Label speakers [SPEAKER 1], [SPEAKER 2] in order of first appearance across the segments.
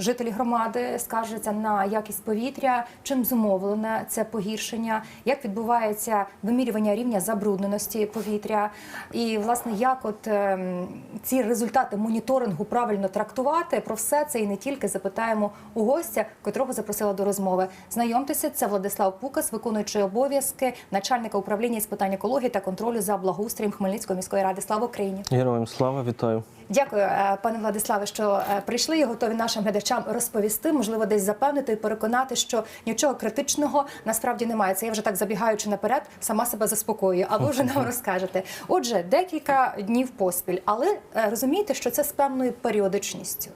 [SPEAKER 1] жителі громади скаржаться на якість повітря. Чим зумовлене це погіршення? Як відбувається вимірювання рівня забрудненості повітря? І власне, як от ем, ці результати моніторингу правильно трактувати? Про все це і не тільки запитаємо у гостя, котрого запросила до розмови. Знайомтеся, це Владислав Пукас, виконуючий обов'язки начальника управління з питань екології та контролю за благоустроєм Хмельницької міської ради. Слава Україні!
[SPEAKER 2] Героям слава, вітаю.
[SPEAKER 1] Дякую, е, пане Владиславе, що е, прийшли і готові нашим глядачам розповісти, можливо, десь запевнити і переконати, що нічого критичного насправді немає. Це я вже так забігаючи наперед, сама себе заспокоюю, а ви вже нам розкажете. Отже, декілька днів поспіль, але е, розумієте, що це з певною періодичністю.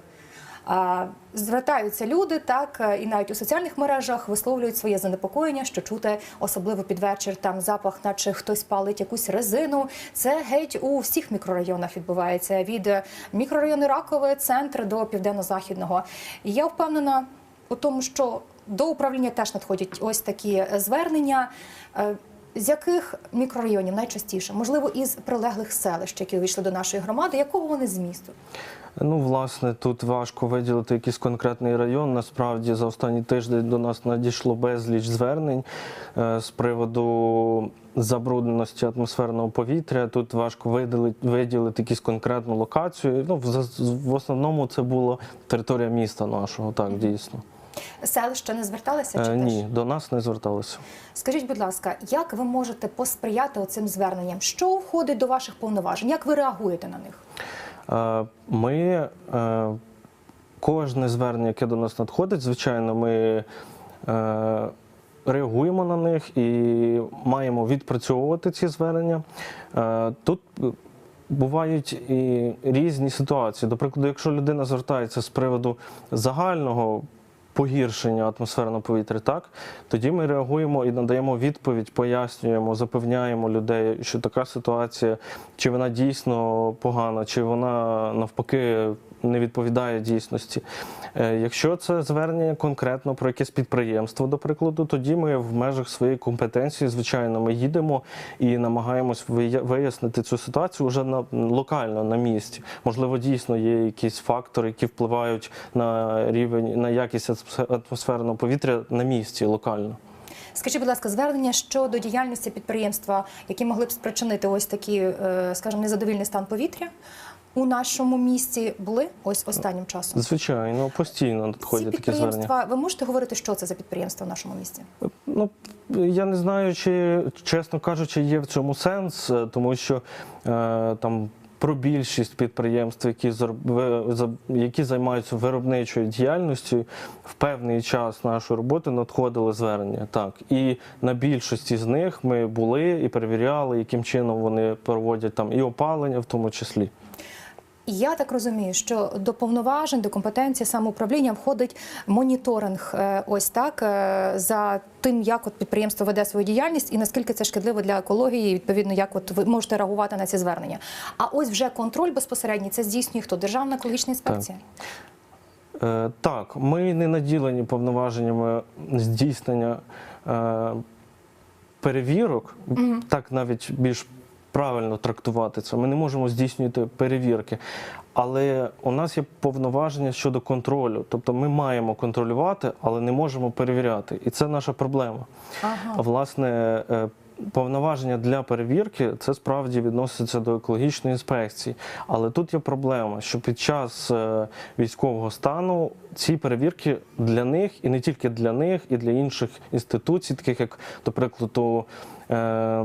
[SPEAKER 1] Звертаються люди так е, і навіть у соціальних мережах висловлюють своє занепокоєння, що чути особливо під вечір там запах, наче хтось палить якусь резину. Це геть у всіх мікрорайонах відбувається від е, мікрорайону Ракове, центр до південно-західного. Я впевнена у тому, що до управління теж надходять ось такі е, звернення. З яких мікрорайонів найчастіше, можливо, із прилеглих селищ, які увійшли до нашої громади, якого вони змісту?
[SPEAKER 2] Ну, власне, тут важко виділити якийсь конкретний район. Насправді за останній тиждень до нас надійшло безліч звернень е, з приводу забрудненості атмосферного повітря. Тут важко виділити, виділити якусь конкретну локацію. Ну, в, в основному це була територія міста нашого, так дійсно.
[SPEAKER 1] Селища не зверталися чи
[SPEAKER 2] Е,
[SPEAKER 1] теж?
[SPEAKER 2] ні, до нас не зверталися.
[SPEAKER 1] Скажіть, будь ласка, як ви можете посприяти оцим зверненням? Що входить до ваших повноважень? Як ви реагуєте на них?
[SPEAKER 2] Е, Ми е, кожне звернення, яке до нас надходить, звичайно, ми е, реагуємо на них і маємо відпрацьовувати ці звернення. Е, Тут бувають і різні ситуації. До прикладу, якщо людина звертається з приводу загального. Погіршення атмосферного повітря, так тоді ми реагуємо і надаємо відповідь, пояснюємо, запевняємо людей, що така ситуація, чи вона дійсно погана, чи вона навпаки не відповідає дійсності. Е, Якщо це звернення конкретно про якесь підприємство, до прикладу, тоді ми в межах своєї компетенції, звичайно, ми їдемо і намагаємось вия- вияснити цю ситуацію вже на локально на місці. Можливо, дійсно є якісь фактори, які впливають на рівень на якість атмосфе- атмосферного повітря на місці локально.
[SPEAKER 1] Скажіть, будь ласка, звернення щодо діяльності підприємства, які могли б спричинити ось такі, е, скажімо, незадовільний стан повітря у нашому місті, були ось останнім часом.
[SPEAKER 2] Звичайно, постійно надходять такі звернення.
[SPEAKER 1] ви можете говорити, що це за підприємства в нашому місті?
[SPEAKER 2] Ну я не знаю, чи чесно кажучи, є в цьому сенс, е, тому що е, там. Про більшість підприємств, які які займаються виробничою діяльністю, в певний час нашої роботи надходили звернення. Так і на більшості з них ми були і перевіряли, яким чином вони проводять там і опалення, в тому числі.
[SPEAKER 1] Я так розумію, що до повноважень, до компетенції самоуправління входить моніторинг, е, ось так е, за тим, як от підприємство веде свою діяльність, і наскільки це шкідливо для екології, і відповідно, як от ви можете реагувати на ці звернення. А ось вже контроль безпосередній це здійснює хто Державна екологічна інспекція.
[SPEAKER 2] Е, Так, ми не наділені повноваженнями здійснення перевірок, так навіть більш правильно трактувати це. Ми не можемо здійснювати перевірки. Але у нас є повноваження щодо контролю. Тобто ми маємо контролювати, але не можемо перевіряти. І це наша проблема.
[SPEAKER 1] Ага.
[SPEAKER 2] Власне, е, повноваження для перевірки це справді відноситься до екологічної інспекції. Але тут є проблема, що під час е, військового стану ці перевірки для них і не тільки для них, і для інших інституцій, таких як, до прикладу, е,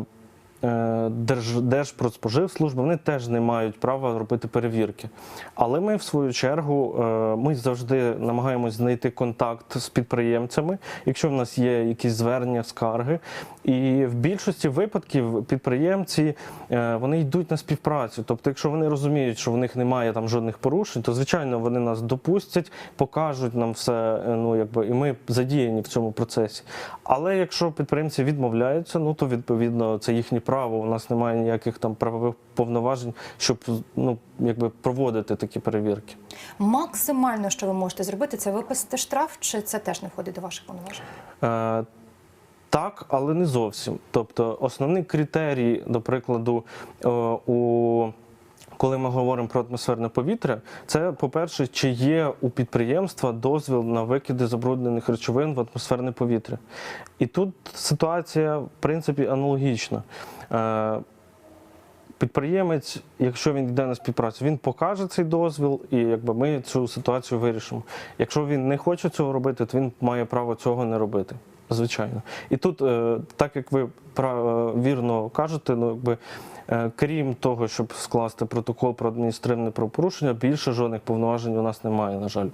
[SPEAKER 2] Держ, Держпродспоживслужба, вони теж не мають права робити перевірки. Але ми, в свою чергу, е, ми завжди намагаємось знайти контакт з підприємцями, якщо в нас є якісь звернення, скарги. І в більшості випадків підприємці е, вони йдуть на співпрацю. Тобто, якщо вони розуміють, що в них немає там жодних порушень, то звичайно вони нас допустять, покажуть нам все. е, Ну якби і ми задіяні в цьому процесі. Але якщо підприємці відмовляються, ну то відповідно це їхнє право. У нас немає ніяких там правових повноважень, щоб ну якби проводити такі перевірки.
[SPEAKER 1] Максимально, що ви можете зробити, це виписати штраф, чи це теж не входить до ваших повноважень?
[SPEAKER 2] Е, Так, але не зовсім. Тобто, основний критерій, до прикладу, е, у коли ми говоримо про атмосферне повітря, це, по-перше, чи є у підприємства дозвіл на викиди забруднених речовин в атмосферне повітря. І тут ситуація, в принципі, аналогічна. Е, Підприємець, якщо він йде на співпрацю, він покаже цей дозвіл, і якби ми цю ситуацію вирішимо. Якщо він не хоче цього робити, то він має право цього не робити. Звичайно. І тут, е, так як ви е, вірно кажете, ну якби. Е, Крім того, щоб скласти протокол про адміністративне правопорушення, більше жодних повноважень у нас немає, на жаль.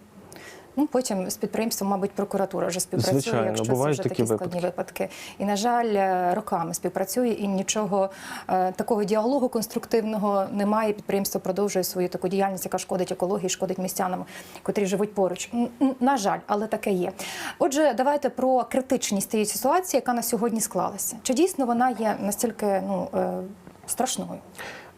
[SPEAKER 1] Ну потім з підприємством, мабуть, прокуратура вже співпрацює,
[SPEAKER 2] Звичайно,
[SPEAKER 1] якщо це вже
[SPEAKER 2] такі
[SPEAKER 1] такі складні випадки. І на жаль, е, роками співпрацює і нічого е, такого діалогу конструктивного немає. Підприємство продовжує свою таку діяльність, яка шкодить екології, шкодить містянам, котрі живуть поруч. На жаль, але таке є. Отже, давайте про критичність цієї ситуації, яка на сьогодні склалася. Чи дійсно вона є настільки ну страшною?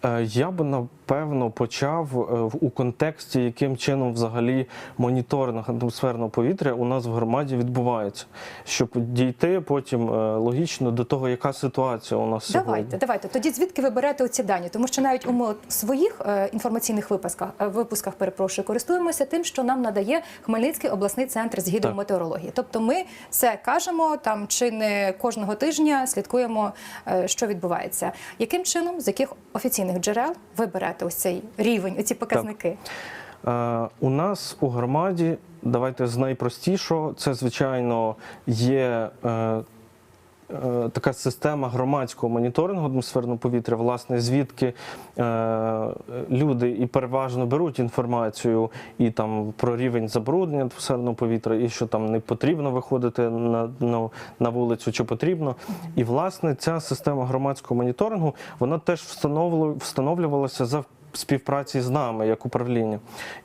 [SPEAKER 2] Е, Я би напевно почав е, у контексті, яким чином взагалі моніторинг атмосферного повітря у нас в громаді відбувається, щоб дійти потім е, логічно до того, яка ситуація у нас
[SPEAKER 1] Давайте,
[SPEAKER 2] сьогодні.
[SPEAKER 1] давайте. Тоді звідки ви берете оці дані? Тому що навіть у своїх е, інформаційних випусках, випусках перепрошую, користуємося тим, що нам надає Хмельницький обласний центр з гідрометеорології. Тобто, ми це кажемо там чи не кожного тижня слідкуємо, що відбувається. Яким чином, з яких офіційних джерел ви берете ось цей рівень, оці показники?
[SPEAKER 2] Е, У нас у громаді, давайте з найпростішого, це звичайно є. е, Така система громадського моніторингу атмосферного повітря, власне, звідки е, люди і переважно беруть інформацію і там про рівень забруднення атмосферного повітря, і що там не потрібно виходити на, на, на вулицю, чи потрібно. І власне ця система громадського моніторингу вона теж встановлю- встановлювалася за співпраці з нами як управління.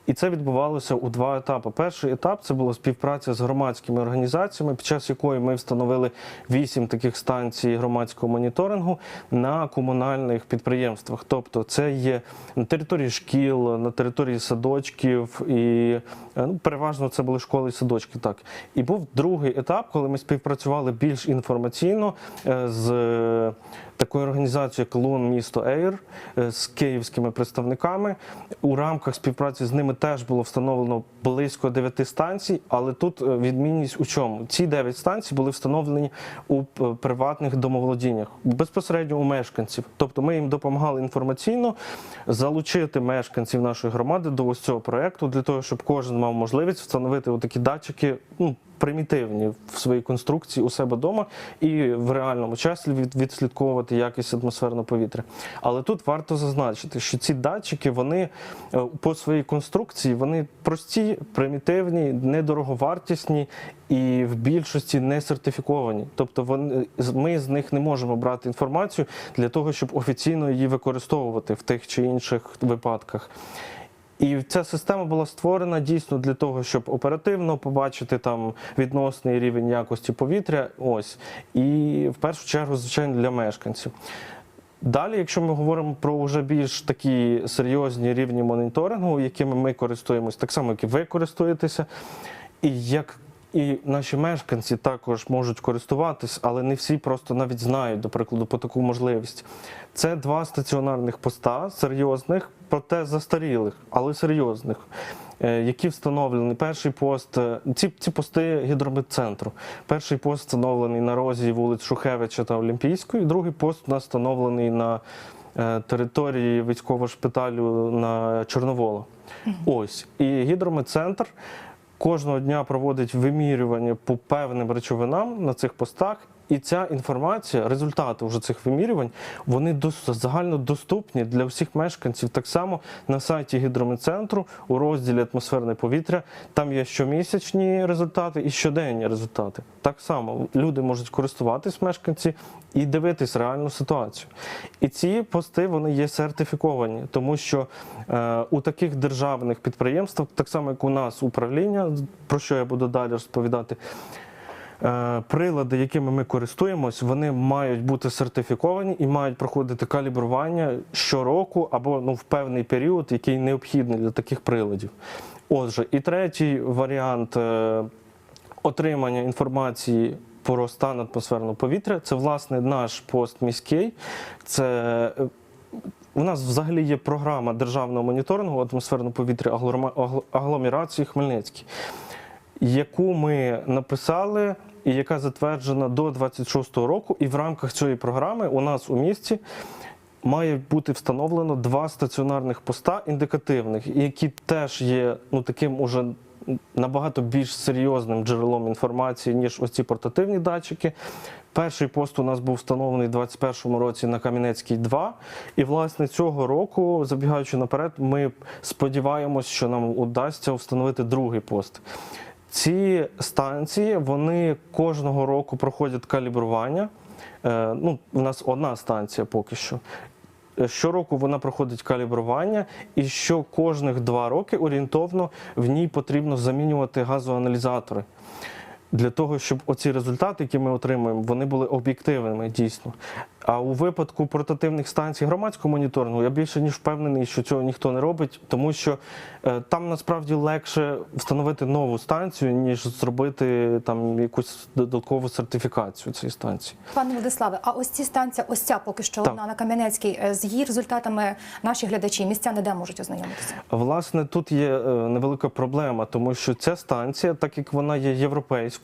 [SPEAKER 2] І це відбувалося у два етапи. Перший етап це була співпраця з громадськими організаціями, під час якої ми встановили вісім таких станцій громадського моніторингу на комунальних підприємствах. Тобто, це є на території шкіл, на території садочків, і е, ну, переважно це були школи і садочки. Так і був другий етап, коли ми співпрацювали більш інформаційно е, з такою організацією, Лун місто Ейр е, з київськими представниками. У рамках співпраці з ними теж було встановлено близько 9 станцій, але тут е, відмінність у чому? Ці 9 станцій були встановлені у приватних домоволодіннях, безпосередньо у мешканців. Тобто ми їм допомагали інформаційно залучити мешканців нашої громади до ось цього проекту для того, щоб кожен мав можливість встановити такі датчики. Ну, примітивні в своїй конструкції у себе вдома і в реальному часі від, відслідковувати якість атмосферного повітря. Але тут варто зазначити, що ці датчики вони е, по своїй конструкції вони прості, примітивні, недороговартісні і в більшості не сертифіковані. Тобто вони ми з них не можемо брати інформацію для того, щоб офіційно її використовувати в тих чи інших випадках. І ця система була створена дійсно для того, щоб оперативно побачити там відносний рівень якості повітря. Ось і в першу чергу, звичайно, для мешканців. Далі, якщо ми говоримо про вже більш такі серйозні рівні моніторингу, якими ми користуємось, так само, як і ви користуєтеся, і як і наші мешканці також можуть користуватись, але не всі просто навіть знають, до прикладу, про таку можливість. Це два стаціонарних поста серйозних, проте застарілих, але серйозних, е, які встановлені. Перший пост, е, ці, ці пости гідрометцентру. Перший пост встановлений на розі вулиць Шухевича та Олімпійської, другий пост у нас встановлений на е, території військового шпиталю на Чорновола. Ось. І гідрометцентр кожного дня проводить вимірювання по певним речовинам на цих постах. І ця інформація, результати вже цих вимірювань, вони дос- загальнодоступні для всіх мешканців. Так само на сайті гідрометцентру у розділі атмосферне повітря там є щомісячні результати і щоденні результати. Так само люди можуть користуватись мешканці і дивитись реальну ситуацію. І ці пости вони є сертифіковані, тому що е, у таких державних підприємствах, так само як у нас управління, про що я буду далі розповідати. Е, Прилади, якими ми користуємось, вони мають бути сертифіковані і мають проходити калібрування щороку або ну, в певний період, який необхідний для таких приладів. Отже, і третій варіант е, отримання інформації про стан атмосферного повітря це власне наш пост міський. Це е, у нас взагалі є програма державного моніторингу атмосферного повітря агломерації Хмельницький, яку ми написали і яка затверджена до 26-го року. І в рамках цієї програми у нас у місті має бути встановлено два стаціонарних поста індикативних, які теж є ну таким уже набагато більш серйозним джерелом інформації, ніж ось ці портативні датчики. Перший пост у нас був встановлений у 2021 році на Кам'янецькій 2. І власне цього року, забігаючи наперед, ми сподіваємось, що нам удасться встановити другий пост. Ці станції вони кожного року проходять калібрування. Е, Ну, у нас одна станція поки що. Е, Щороку вона проходить калібрування, і що кожних два роки орієнтовно в ній потрібно замінювати газоаналізатори. Для того, щоб оці результати, які ми отримуємо, вони були об'єктивними дійсно. А у випадку портативних станцій громадського моніторингу я більше ніж впевнений, що цього ніхто не робить, тому що е, там насправді легше встановити нову станцію, ніж зробити там якусь додаткову сертифікацію цієї станції.
[SPEAKER 1] Пане Владиславе, а ось ці станція, ось ця поки що
[SPEAKER 2] Так.
[SPEAKER 1] одна на Кам'янецькій, е, з її результатами наші глядачі, містяни де можуть ознайомитися?
[SPEAKER 2] Власне, тут є е, невелика проблема, тому що ця станція, так як вона є європейською,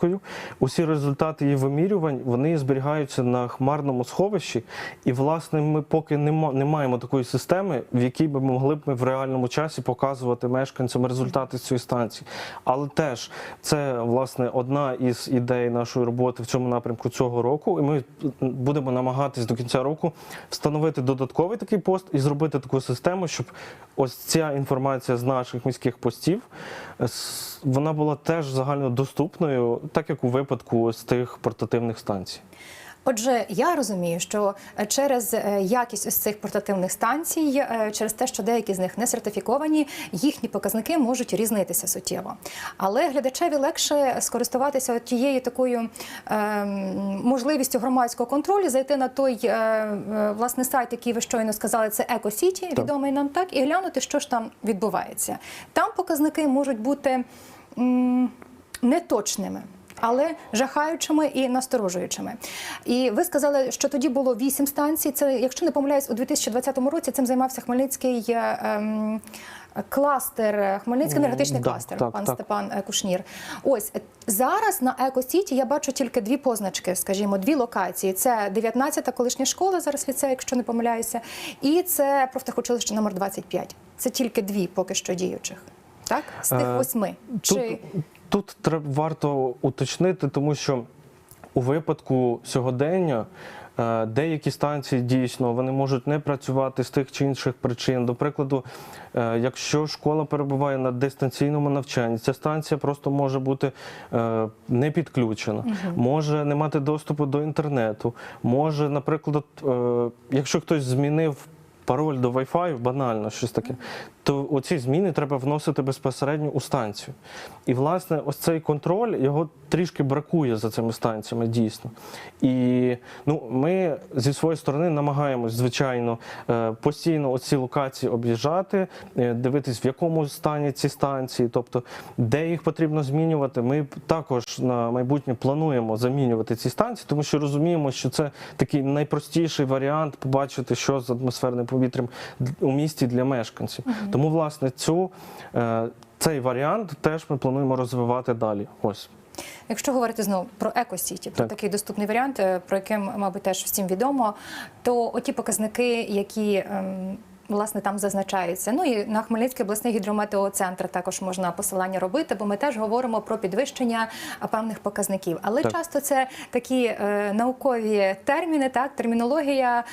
[SPEAKER 2] усі результати її вимірювань вони зберігаються на хмарному сховищі. І, власне, ми поки не, ма- не маємо такої системи, в якій би могли б ми в реальному часі показувати мешканцям результати цієї станції. Але теж це власне одна із ідей нашої роботи в цьому напрямку цього року. І ми будемо намагатись до кінця року встановити додатковий такий пост і зробити таку систему, щоб ось ця інформація з наших міських постів е, вона була теж загальнодоступною, так як у випадку з тих портативних станцій.
[SPEAKER 1] Отже, я розумію, що е, через е, якість ось цих портативних станцій, е, через те, що деякі з них не сертифіковані, їхні показники можуть різнитися суттєво. Але глядачеві легше скористуватися тією такою е, можливістю громадського контролю, зайти на той е, власне сайт, який ви щойно сказали, це EcoCity, відомий нам так, і глянути, що ж там відбувається. Там показники можуть бути м, неточними. Але жахаючими і насторожуючими. І ви сказали, що тоді було вісім станцій. Це, якщо не помиляюсь, у 2020 році цим займався Хмельницький е, ем, кластер, Хмельницький енергетичний
[SPEAKER 2] Да,
[SPEAKER 1] кластер,
[SPEAKER 2] так,
[SPEAKER 1] пан
[SPEAKER 2] так.
[SPEAKER 1] Степан е, Кушнір. Ось зараз на Екосіті я бачу тільки дві позначки, скажімо, дві локації. Це 19-та колишня школа, зараз ліцей, якщо не помиляюся, і це профтехучилище номер 25. Це тільки дві поки що діючих. Так? З тих
[SPEAKER 2] Е,
[SPEAKER 1] восьми. Чи...
[SPEAKER 2] Тут, треба варто уточнити, тому що у випадку сьогодення е, деякі станції дійсно вони можуть не працювати з тих чи інших причин. До прикладу, е, якщо школа перебуває на дистанційному навчанні, ця станція просто може бути е, не підключена, може не мати доступу до інтернету, може, наприклад, якщо хтось змінив. Пароль до Wi-Fi, банально щось таке, то оці зміни треба вносити безпосередньо у станцію. І, власне, ось цей контроль його трішки бракує за цими станціями, дійсно. І ну, ми зі своєї сторони намагаємось, звичайно, е, постійно оці локації об'їжджати, е, дивитись, в якому стані ці станції, тобто де їх потрібно змінювати. Ми також на майбутнє плануємо замінювати ці станції, тому що розуміємо, що це такий найпростіший варіант побачити, що з атмосферним повітрям у місті для мешканців. Тому, власне, цю, е, цей варіант теж ми плануємо розвивати далі. Ось.
[SPEAKER 1] Якщо говорити знову про екосіті, про
[SPEAKER 2] Так.
[SPEAKER 1] такий доступний варіант, е, про яким, мабуть, теж всім відомо, то оті показники, які ем, власне там зазначаються. Ну і на Хмельницький обласний гідрометеоцентр також можна посилання робити, бо ми теж говоримо про підвищення певних показників. Але
[SPEAKER 2] Так.
[SPEAKER 1] часто це такі е, наукові терміни, так термінологія,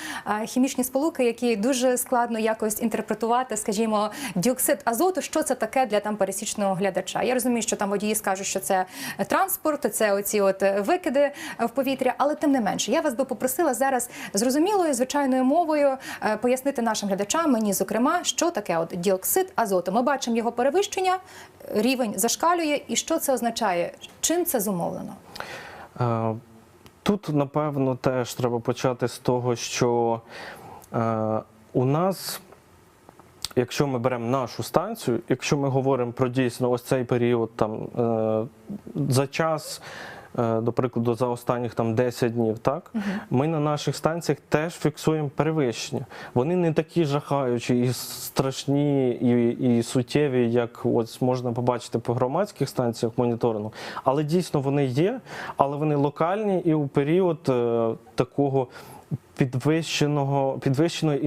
[SPEAKER 1] е, хімічні сполуки, які дуже складно якось інтерпретувати, скажімо, діоксид азоту, що це таке для там пересічного глядача. Я розумію, що там водії скажуть, що це транспорт, це оці от викиди в повітря, але тим не менше, я вас би попросила зараз зрозумілою звичайною мовою е, пояснити нашим глядачам, мені зокрема, що таке от діоксид азоту. Ми бачимо його перевищення, рівень зашкалює, і що це означає? Чим це зумовлено?
[SPEAKER 2] Е, Тут, напевно, теж треба почати з того, що е, у нас, якщо ми беремо нашу станцію, якщо ми говоримо про дійсно ось цей період там е, за час до прикладу, за останніх там 10 днів, так ми на наших станціях теж фіксуємо перевищення. Вони не такі жахаючі і страшні, і, і суттєві, як ось можна побачити по громадських станціях моніторингу. Але дійсно вони є, але вони локальні і у період е, такого. Підвищеного підвищеної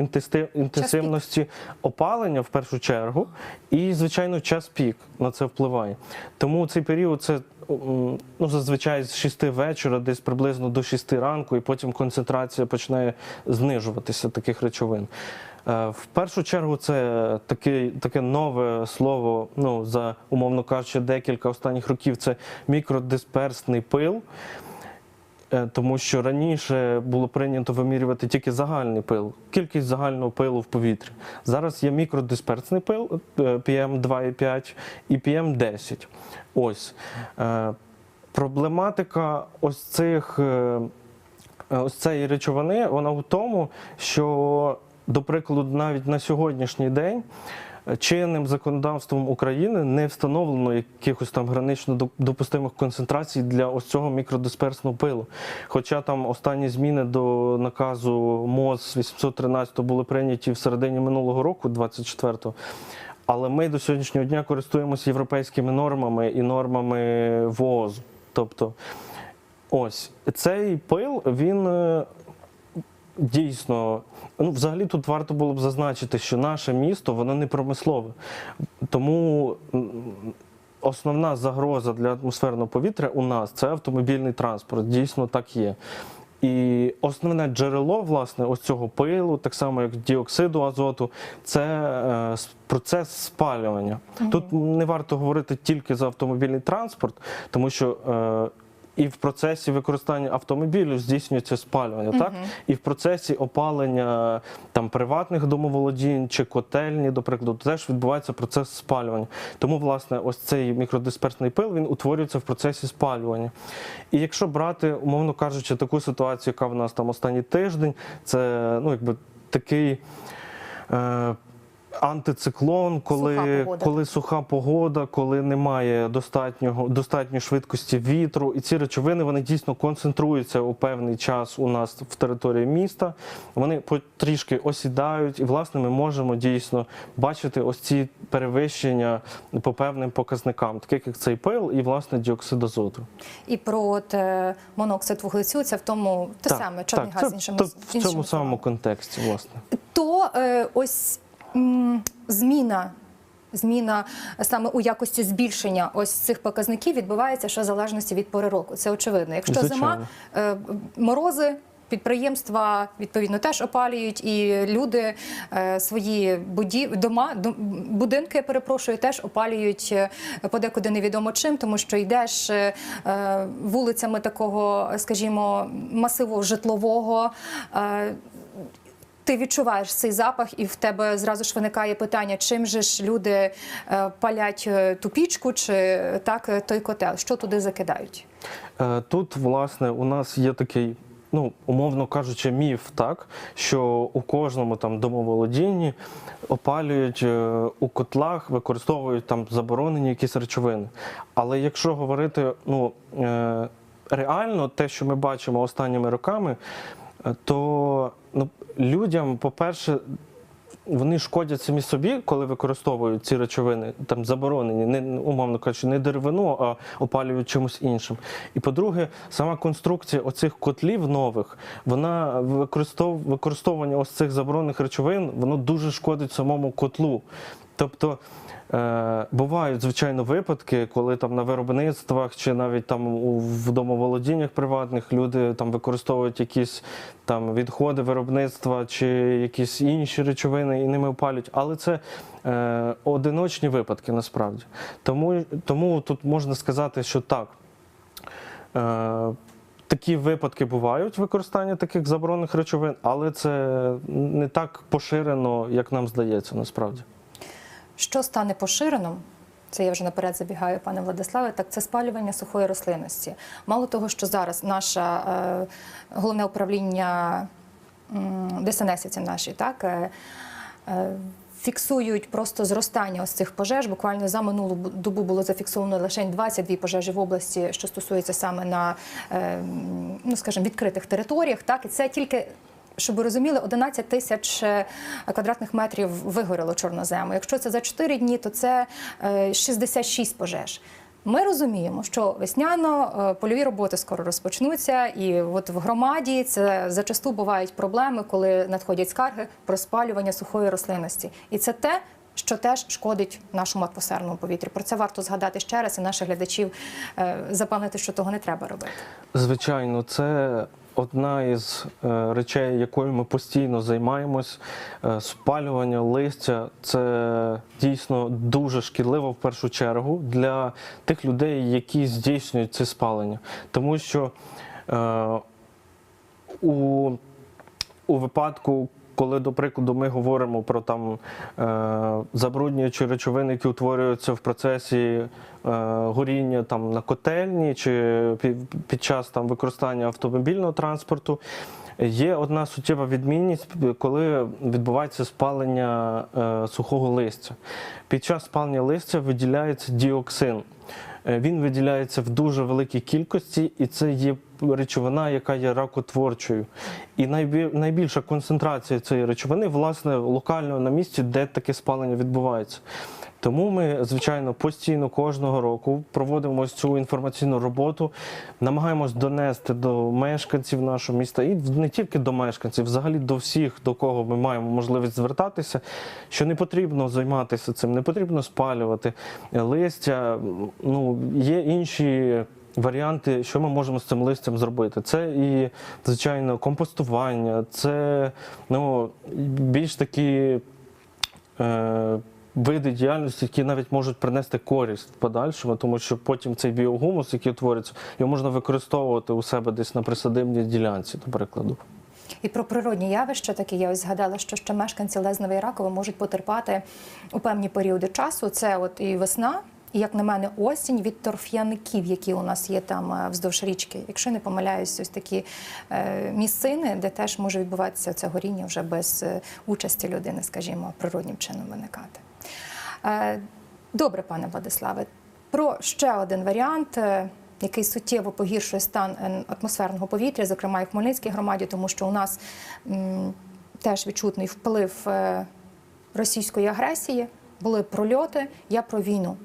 [SPEAKER 2] інтенсивності опалення в першу чергу, і звичайно час пік на це впливає. Тому цей період це ну зазвичай з 6 вечора, десь приблизно до 6 ранку, і потім концентрація починає знижуватися таких речовин. Е, В першу чергу це таке, таке нове слово, ну за умовно кажучи, декілька останніх років це мікродисперсний пил. Е, Тому що раніше було прийнято вимірювати тільки загальний пил, кількість загального пилу в повітрі. Зараз є мікродисперсний пил е, PM2,5 і PM10. Ось Е, проблематика ось цих. е, Ось цієї речовини, вона в тому, що, до прикладу, навіть на сьогоднішній день е, чинним законодавством України не встановлено якихось там гранично допустимих концентрацій для ось цього мікродисперсного пилу. Хоча там останні зміни до наказу МОЗ 813 були прийняті в середині минулого року, 24-го. Але ми до сьогоднішнього дня користуємося європейськими нормами і нормами ВООЗ. Тобто, ось цей пил, він е, дійсно. Ну, взагалі тут варто було б зазначити, що наше місто воно не промислове. Тому основна загроза для атмосферного повітря у нас це автомобільний транспорт. Дійсно так є. І основне джерело власне ось цього пилу, так само як діоксиду азоту, це е, процес спалювання. Тут не варто говорити тільки за автомобільний транспорт, тому що е, і в процесі використання автомобілю здійснюється спалювання, так і в процесі опалення там приватних домоволодінь чи котельні, до прикладу, теж відбувається процес спалювання. Тому, власне, ось цей мікродисперсний пил він утворюється в процесі спалювання. І якщо брати, умовно кажучи, таку ситуацію, яка в нас там останній тиждень, це ну якби такий. Е, Антициклон, коли
[SPEAKER 1] Суха погода.
[SPEAKER 2] коли суха погода, коли немає достатнього достатньої швидкості вітру, і ці речовини вони дійсно концентруються у певний час у нас в території міста. Вони потрішки осідають, і власне ми можемо дійсно бачити ось ці перевищення по певним показникам, таких як цей пил і власне діоксид азоту.
[SPEAKER 1] І про от, е, моноксид вуглецю, це в тому те саме чорний газ
[SPEAKER 2] це,
[SPEAKER 1] іншими
[SPEAKER 2] то
[SPEAKER 1] з-
[SPEAKER 2] в цьому самому контексті, власне.
[SPEAKER 1] то е, ось зміна. Зміна саме у якості збільшення ось цих показників відбувається ще в залежності від пори року. Це очевидно. Якщо зима,
[SPEAKER 2] Звичайно.
[SPEAKER 1] е, морози. Підприємства відповідно теж опалюють, і люди е, свої будів... дома, дом- будинки, перепрошую, теж опалюють е, подекуди невідомо чим, тому що йдеш вулицями такого, скажімо, масиву житлового. Ти відчуваєш цей запах, і в тебе зразу ж виникає питання, чим же ж люди е, палять е, ту пічку чи так е, той котел, що туди закидають?
[SPEAKER 2] Тут, власне, у нас є такий, ну, умовно кажучи, міф, так, що у кожному там домоволодінні опалюють у котлах, використовують там заборонені якісь речовини. Але якщо говорити, ну, реально, те, що ми бачимо останніми роками, то людям, по-перше, вони шкодять самі собі, коли використовують ці речовини, там заборонені, не умовно кажучи, не деревину, а опалюють чимось іншим. І по-друге, сама конструкція оцих котлів нових, вона використов... використовування ось цих заборонених речовин, воно дуже шкодить самому котлу. Тобто Е, бувають, звичайно, випадки, коли там на виробництвах чи навіть там у в домоволодіннях приватних люди там використовують якісь там відходи виробництва чи якісь інші речовини і ними опалюють. Але це е, одиночні випадки насправді. Тому, тому тут можна сказати, що так. Е, Такі випадки бувають використання таких заборонених речовин, але це не так поширено, як нам здається, насправді.
[SPEAKER 1] Що стане поширеним? Це я вже наперед забігаю, пане Владиславе. Так це спалювання сухої рослинності. Мало того, що зараз наше е, головне управління м, ДСНС, це наші, так е, е, фіксують просто зростання ось цих пожеж. Буквально за минулу добу було зафіксовано лише 22 пожежі в області, що стосується саме на е, ну скажімо, відкритих територіях. Так і це тільки. Щоб ви розуміли, 11 тисяч е, квадратних метрів вигоріло чорнозему. Якщо це за 4 дні, то це е, 66 пожеж. Ми розуміємо, що весняно е, польові роботи скоро розпочнуться, і от в громаді це зачасту бувають проблеми, коли надходять скарги про спалювання сухої рослинності. І це те, що теж шкодить нашому атмосферному повітрю. Про це варто згадати ще раз і наших глядачів е, запевнити, що того не треба робити.
[SPEAKER 2] Звичайно, це одна із е, речей, якою ми постійно займаємось. Е, Спалювання листя це дійсно дуже шкідливо в першу чергу для тих людей, які здійснюють це спалення. Тому що е, у, у випадку, коли, до прикладу, ми говоримо про там е, забруднюючі речовини, які утворюються в процесі е, горіння там на котельні чи під, час там використання автомобільного транспорту. Є одна суттєва відмінність, коли відбувається спалення е, сухого листя. Під час спалення листя виділяється діоксин. Він виділяється в дуже великій кількості, і це є речовина, яка є ракотворчою. І найбільша концентрація цієї речовини, власне, локально на місці, де таке спалення відбувається. Тому ми, звичайно, постійно кожного року проводимо ось цю інформаційну роботу, намагаємось донести до мешканців нашого міста і не тільки до мешканців, взагалі до всіх, до кого ми маємо можливість звертатися, що не потрібно займатися цим, не потрібно спалювати листя. Ну, є інші. Варіанти, що ми можемо з цим листям зробити, це і звичайно компостування, це ну більш такі е, види діяльності, які навіть можуть принести користь в подальшому, тому що потім цей біогумус, який утворюється, його можна використовувати у себе десь на присадибній ділянці, до прикладу.
[SPEAKER 1] І про природні явища такі я ось згадала, що ще мешканці Лезнова і Ракова можуть потерпати у певні періоди часу. Це от і весна. Як на мене, осінь від торф'яників, які у нас є там е, вздовж річки. Якщо не помиляюсь, ось такі е, місцини, де теж може відбуватися це горіння вже без е, участі людини, скажімо, природнім чином виникати. Добре, пане Владиславе, про ще один варіант. який суттєво погіршує стан атмосферного повітря, зокрема і в Хмельницькій громаді, тому що у нас м, теж відчутний вплив російської агресії, були прольоти. Я про війну.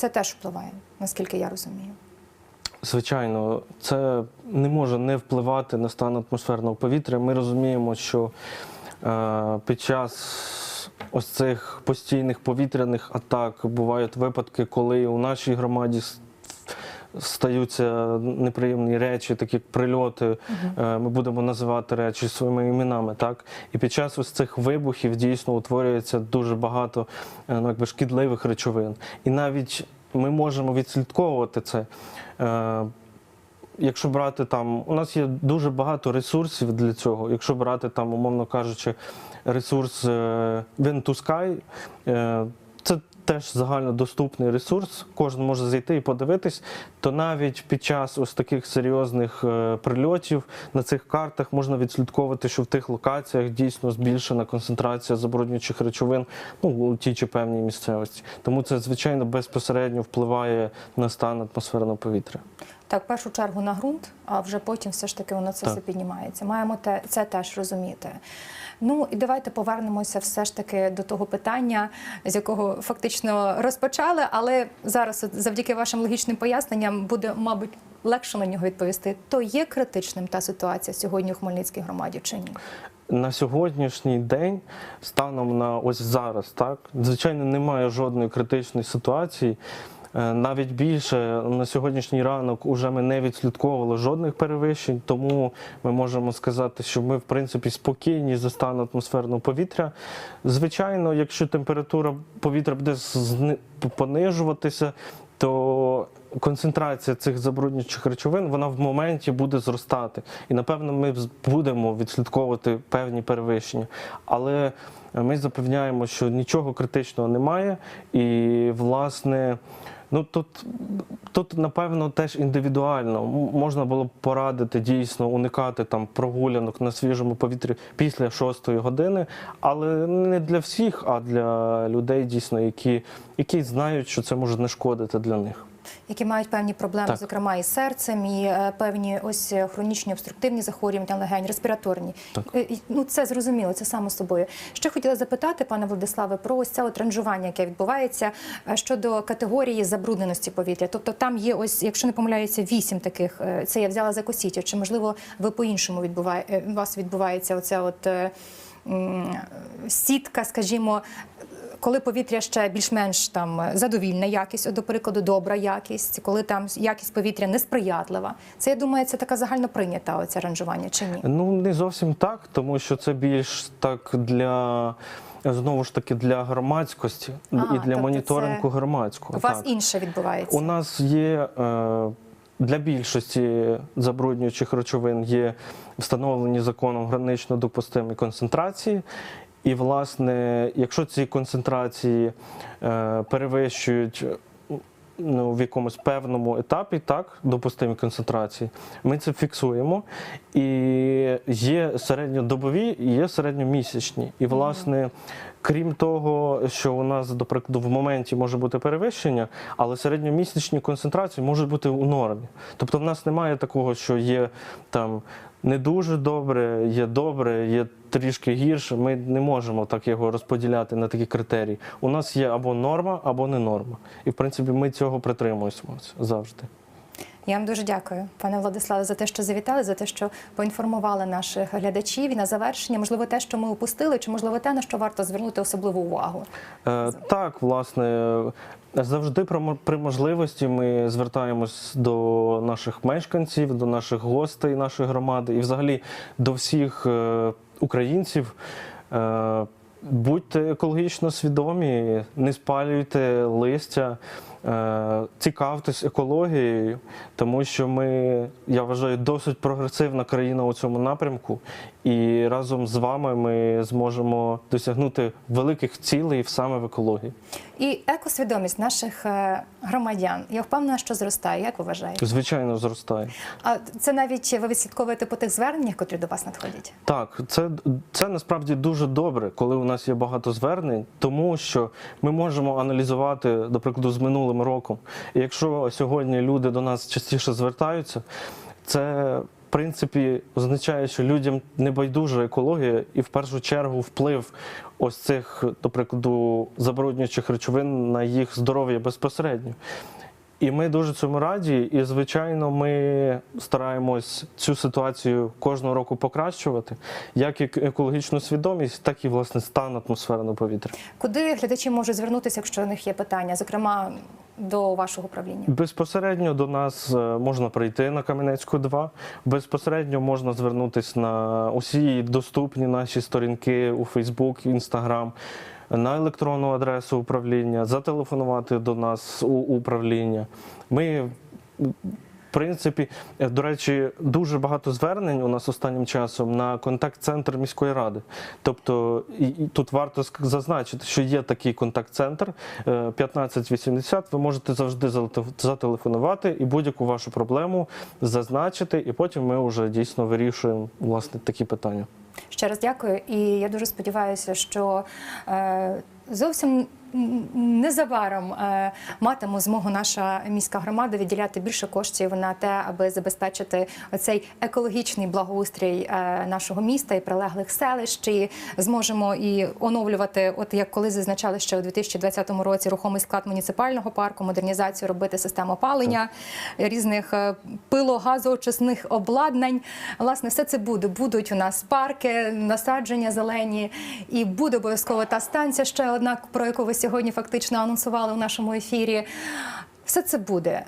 [SPEAKER 1] Це теж впливає, наскільки я розумію.
[SPEAKER 2] Звичайно, це не може не впливати на стан атмосферного повітря. Ми розуміємо, що е, під час ось цих постійних повітряних атак бувають випадки, коли у нашій громаді стаються неприємні речі, такі прильоти. Е, Ми будемо називати речі своїми іменами. Так? І під час ось цих вибухів дійсно утворюється дуже багато е, ну, якби шкідливих речовин. І навіть ми можемо відслідковувати це. Е, Якщо брати там, у нас є дуже багато ресурсів для цього. Якщо брати там, умовно кажучи, ресурс е, теж загальнодоступний ресурс, кожен може зайти і подивитись, то навіть під час ось таких серйозних е, прильотів на цих картах можна відслідковувати, що в тих локаціях дійсно збільшена концентрація забруднюючих речовин ну, у тій чи певній місцевості. Тому це, звичайно, безпосередньо впливає на стан атмосферного повітря.
[SPEAKER 1] Так, в першу чергу на ґрунт, а вже потім все ж таки воно це
[SPEAKER 2] Так.
[SPEAKER 1] все піднімається. Маємо те, це теж розуміти. Ну і давайте повернемося все ж таки до того питання, з якого фактично розпочали, але зараз, завдяки вашим логічним поясненням, буде, мабуть, легше на нього відповісти. То є критичним та ситуація сьогодні у Хмельницькій громаді чи ні?
[SPEAKER 2] На сьогоднішній день, станом на ось зараз, так звичайно, немає жодної критичної ситуації. Е, Навіть більше на сьогоднішній ранок уже ми не відслідковували жодних перевищень, тому ми можемо сказати, що ми в принципі спокійні за стан атмосферного повітря. Звичайно, якщо температура повітря буде понижуватися, то концентрація цих забруднюючих речовин вона в моменті буде зростати. І напевно ми будемо відслідковувати певні перевищення. Але ми запевняємо, що нічого критичного немає, і власне. Ну тут, тут напевно теж індивідуально можна було б порадити дійсно уникати там прогулянок на свіжому повітрі після шостої години, але не для всіх, а для людей дійсно, які, які знають, що це може не шкодити для них.
[SPEAKER 1] Які мають певні проблеми,
[SPEAKER 2] Так.
[SPEAKER 1] зокрема і серцем, і е, певні ось е, хронічні обструктивні захворювання легень, респіраторні.
[SPEAKER 2] Так.
[SPEAKER 1] Е, Ну це зрозуміло, це само собою. Ще хотіла запитати, пане Владиславе, про ось це от ранжування, яке відбувається щодо категорії забрудненості повітря. Тобто там є ось, якщо не помиляюся, вісім таких. Це я взяла за косіття. Чи можливо ви по-іншому відбуває е, у вас відбувається оця от сітка, скажімо. Коли повітря ще більш-менш там задовільна якість, до прикладу, добра якість, коли там якість повітря несприятлива, це я думаю, це така загально прийнята оце ранжування чи ні?
[SPEAKER 2] Ну не зовсім так, тому що це більш так для. Знову ж таки для громадськості
[SPEAKER 1] А,
[SPEAKER 2] і для
[SPEAKER 1] тобто
[SPEAKER 2] моніторингу
[SPEAKER 1] це
[SPEAKER 2] громадського.
[SPEAKER 1] У вас
[SPEAKER 2] так.
[SPEAKER 1] інше відбувається.
[SPEAKER 2] У нас є е, для більшості забруднюючих речовин є встановлені законом гранично допустимі концентрації. І, власне, якщо ці концентрації е, перевищують ну, в якомусь певному етапі, так, допустимі концентрації, ми це фіксуємо. І є середньодобові, і є середньомісячні. І, власне, крім того, що у нас, до прикладу, в моменті може бути перевищення, але середньомісячні концентрації можуть бути у нормі. Тобто, в нас немає такого, що є там не дуже добре, є добре, є трішки гірше. Ми не можемо так його розподіляти на такі критерії. У нас є або норма, або не норма. І в принципі ми цього притримуємося завжди.
[SPEAKER 1] Я вам дуже дякую, пане Владиславе, за те, що завітали, за те, що поінформували наших глядачів. І на завершення, можливо, те, що ми упустили, чи можливо те, на що варто звернути особливу увагу.
[SPEAKER 2] Е, так, власне, завжди при можливості ми звертаємось до наших мешканців, до наших гостей нашої громади і взагалі до всіх е, українців. Е, Будьте екологічно свідомі, не спалюйте листя, е, цікавтесь екологією, тому що ми, я вважаю, досить прогресивна країна у цьому напрямку, і разом з вами ми зможемо досягнути великих цілей саме в екології.
[SPEAKER 1] І екосвідомість наших е, громадян, я впевнена, що зростає. Як ви вважаєте?
[SPEAKER 2] Звичайно, зростає.
[SPEAKER 1] А це навіть ви відслідковуєте по тих зверненнях, котрі до вас надходять?
[SPEAKER 2] Так, це, це насправді дуже добре, коли у нас є багато звернень, тому що ми можемо аналізувати, до прикладу, з минулим роком. І якщо сьогодні люди до нас частіше звертаються, це принципі означає, що людям не байдужа екологія, і в першу чергу вплив ось цих, до прикладу, забруднюючих речовин на їх здоров'я безпосередньо. І ми дуже цьому раді. І, звичайно, ми стараємось цю ситуацію кожного року покращувати, як екологічну свідомість, так і власне стан атмосферного повітря.
[SPEAKER 1] Куди глядачі можуть звернутися, якщо у них є питання, зокрема до вашого управління?
[SPEAKER 2] Безпосередньо до нас е, можна прийти на Кам'янецьку 2. Безпосередньо можна звернутися на усі доступні наші сторінки у Фейсбук, Інстаграм. на електронну адресу управління, зателефонувати до нас у управління. Ми принципі, е, до речі, дуже багато звернень у нас останнім часом на контакт-центр міської ради. Тобто, і, тут варто зазначити, що є такий контакт-центр е, 1580. Ви можете завжди зателефонувати і будь-яку вашу проблему зазначити, і потім ми вже дійсно вирішуємо власне такі питання.
[SPEAKER 1] Ще раз дякую, і я дуже сподіваюся, що е, зовсім незабаром е, матиме змогу наша міська громада відділяти більше коштів на те, аби забезпечити оцей екологічний благоустрій е, нашого міста і прилеглих селищ. І зможемо і оновлювати, от як коли зазначали ще у 2020 році рухомий склад муніципального парку, модернізацію робити систему опалення різних е, пилогазоочисних обладнань. Власне, все це буде. Будуть у нас парки, насадження зелені, і буде обов'язково та станція ще одна, про яку ви сьогодні фактично анонсували у нашому ефірі. Все це буде.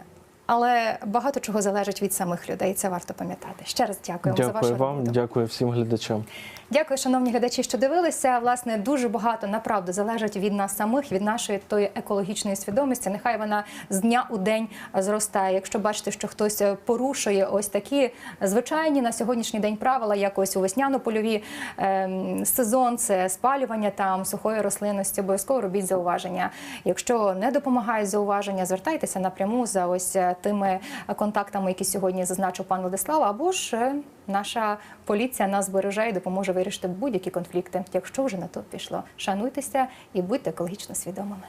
[SPEAKER 1] Але багато чого залежить від самих людей. Це варто пам'ятати. Ще раз дякуємо за вашу
[SPEAKER 2] вам,
[SPEAKER 1] роботу.
[SPEAKER 2] дякую всім глядачам.
[SPEAKER 1] Дякую, шановні глядачі, що дивилися. Власне, дуже багато направду залежить від нас самих, від нашої тої екологічної свідомості. Нехай вона з дня у день зростає. Якщо бачите, що хтось порушує ось такі звичайні на сьогоднішній день правила, як ось у весняно-польові ем, сезон, це спалювання там сухої рослинності, обов'язково робіть зауваження. Якщо не допомагають зауваження, звертайтеся напряму за ось е, тими контактами, які сьогодні зазначив пан Владислав, або ж е, наша поліція нас збереже і допоможе вирішити будь-які конфлікти, якщо вже на то пішло. Шануйтеся і будьте екологічно свідомими.